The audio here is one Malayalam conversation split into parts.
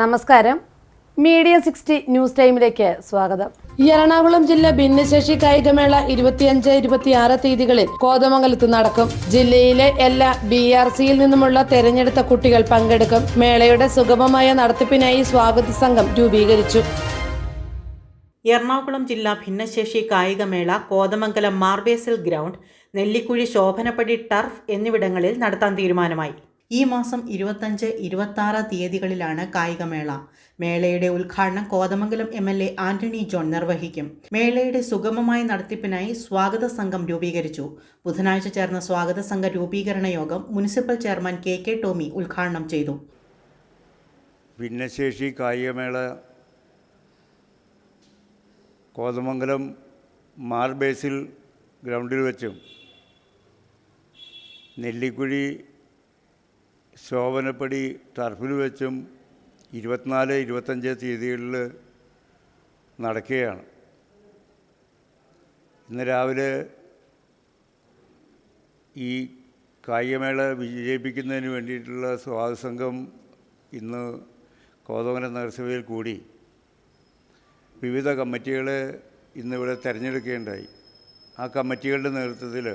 നമസ്കാരം. മീഡിയ സിക്സ്റ്റി ന്യൂസ് ടൈമിലേക്ക് സ്വാഗതം. എറണാകുളം ജില്ല ഭിന്നശേഷി കായികമേള ഇരുപത്തിയഞ്ച് ഇരുപത്തിയാറ് തീയതികളിൽ കോതമംഗലത്ത് നടക്കും. ജില്ലയിലെ എല്ലാ ബി ആർ സിയിൽ നിന്നുമുള്ള തെരഞ്ഞെടുത്ത കുട്ടികൾ പങ്കെടുക്കും. മേളയുടെ സുഗമമായ നടത്തിപ്പിനായി സ്വാഗത സംഘം രൂപീകരിച്ചു. എറണാകുളം ജില്ലാ ഭിന്നശേഷി കായികമേള കോതമംഗലം മാർബേസിൽ ഗ്രൗണ്ട് നെല്ലിക്കുഴി ശോഭനപ്പടി ടർഫ് എന്നിവിടങ്ങളിൽ നടത്താൻ തീരുമാനമായി. ഈ മാസം ഇരുപത്തഞ്ച് ഇരുപത്താറ് തീയതികളിലാണ് കായികമേള. മേളയുടെ ഉദ്ഘാടനം Kothamangalam M L A Antony John നിർവഹിക്കും. മേളയുടെ സുഗമമായ നടത്തിപ്പിനായി സ്വാഗത സംഘം രൂപീകരിച്ചു. ബുധനാഴ്ച ചേർന്ന സ്വാഗത സംഘ രൂപീകരണ യോഗം municipal chairman K K Tomy ഉദ്ഘാടനം ചെയ്തു. ഭിന്നശേഷി കായികമേള കോതമംഗലം മാർബേസിൽ ഗ്രൗണ്ടിൽ വെച്ചും നെല്ലിക്കുഴി ശോഭനപ്പടി ടർഫിൽ വെച്ചും ഇരുപത്തിനാല് ഇരുപത്തഞ്ച് തീയതികളിൽ നടക്കുകയാണ്. ഇന്ന് രാവിലെ ഈ കായികമേള വിജയിപ്പിക്കുന്നതിന് വേണ്ടിയിട്ടുള്ള സ്വാഗത സംഘം ഇന്ന് കോതമംഗലം നഗരസഭയിൽ കൂടി വിവിധ കമ്മിറ്റികളെ ഇന്നിവിടെ തിരഞ്ഞെടുക്കുകയുണ്ടായി. ആ കമ്മിറ്റികളുടെ നേതൃത്വത്തിൽ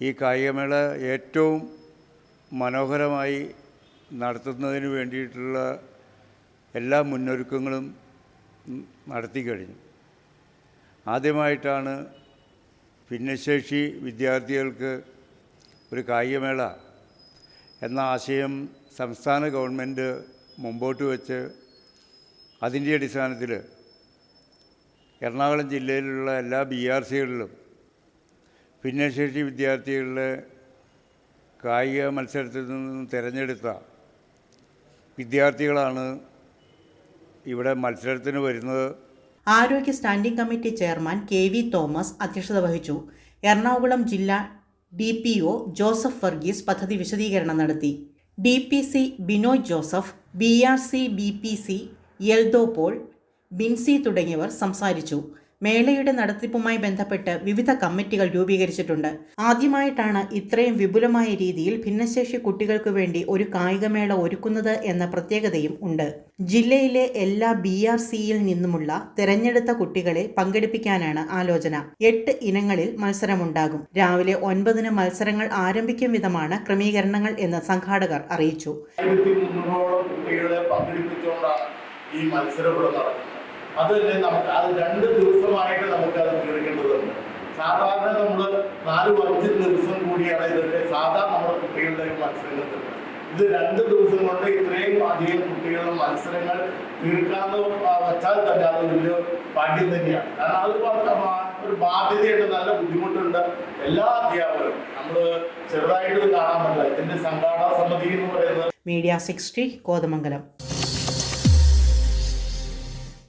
ഈ കായികമേള ഏറ്റവും മനോഹരമായി നടത്തുന്നതിന് വേണ്ടിയിട്ടുള്ള എല്ലാ മുന്നൊരുക്കങ്ങളും നടത്തി കഴിഞ്ഞു. ആദ്യമായിട്ടാണ് ഭിന്നശേഷി വിദ്യാർത്ഥികൾക്ക് ഒരു കായികമേള എന്ന ആശയം സംസ്ഥാന ഗവൺമെന്റ് മുമ്പോട്ട് വെച്ച് അതിന്റെ അടിസ്ഥാനത്തിൽ എറണാകുളം ജില്ലയിലുള്ള എല്ലാ ബി ആർ സികളിലും ഭിന്നശേഷി വിദ്യാർത്ഥികളുടെ കായിക മത്സരത്തിൽ നിന്നും തിരഞ്ഞെടുത്ത വിദ്യാർത്ഥികളാണ് ഇവിടെ മത്സരത്തിന് വരുന്നത്. ആരോഗ്യ standing committee chairman K V Thomas അധ്യക്ഷത വഹിച്ചു. എറണാകുളം ജില്ലാ D P O Joseph Varghese പദ്ധതി വിശദീകരണം നടത്തി. D P C Binoy Joseph B R C B P C Eldho Paul Binsy തുടങ്ങിയവർ സംസാരിച്ചു. മേളയുടെ നടത്തിപ്പുമായി ബന്ധപ്പെട്ട് വിവിധ കമ്മിറ്റികൾ രൂപീകരിച്ചിട്ടുണ്ട്. ആദ്യമായിട്ടാണ് ഇത്രയും വിപുലമായ രീതിയിൽ ഭിന്നശേഷി കുട്ടികൾക്ക് വേണ്ടി ഒരു കായികമേള ഒരുക്കുന്നത് എന്ന പ്രത്യേകതയും ഉണ്ട്. ജില്ലയിലെ എല്ലാ ബി ആർ സിയിൽ നിന്നുമുള്ള തെരഞ്ഞെടുത്ത കുട്ടികളെ പങ്കെടുപ്പിക്കാനാണ് ആലോചന. എട്ട് ഇനങ്ങളിൽ മത്സരമുണ്ടാകും. രാവിലെ ഒൻപതിന് മത്സരങ്ങൾ ആരംഭിക്കും വിധമാണ് ക്രമീകരണങ്ങൾ എന്ന് സംഘാടകർ അറിയിച്ചു. ഈ മത്സരം ഇവിടെ അത് തന്നെ നമുക്ക് അത് രണ്ട് ദിവസമായിട്ട് നമുക്ക് അത് ഉപയോഗിക്കേണ്ടതുണ്ട്. സാധാരണ നമ്മൾ നാലും അഞ്ച് ദിവസം കൂടിയാണ് ഇതൊക്കെ സാധാരണ നമ്മുടെ കുട്ടികളുടെ മത്സരങ്ങൾ. ഇത് രണ്ട് ദിവസം കൊണ്ട് ഇത്രയും അധികം കുട്ടികളുടെ മത്സരങ്ങൾ തീർക്കാന്ന് വെച്ചാൽ തന്നെ അത് വലിയ ഭാഗ്യം തന്നെയാണ്. കാരണം അത് ഒരു ബാധ്യതയുണ്ട് നല്ല ബുദ്ധിമുട്ടുണ്ട്. എല്ലാ അധ്യാപകരും നമ്മൾ ചെറുതായിട്ട് കാണാൻ പറ്റില്ല. ഇതിന്റെ സംഘാടക സമിതി എന്ന് പറയുന്നത് മീഡിയ സിക്സ്റ്റി കോതമംഗലം.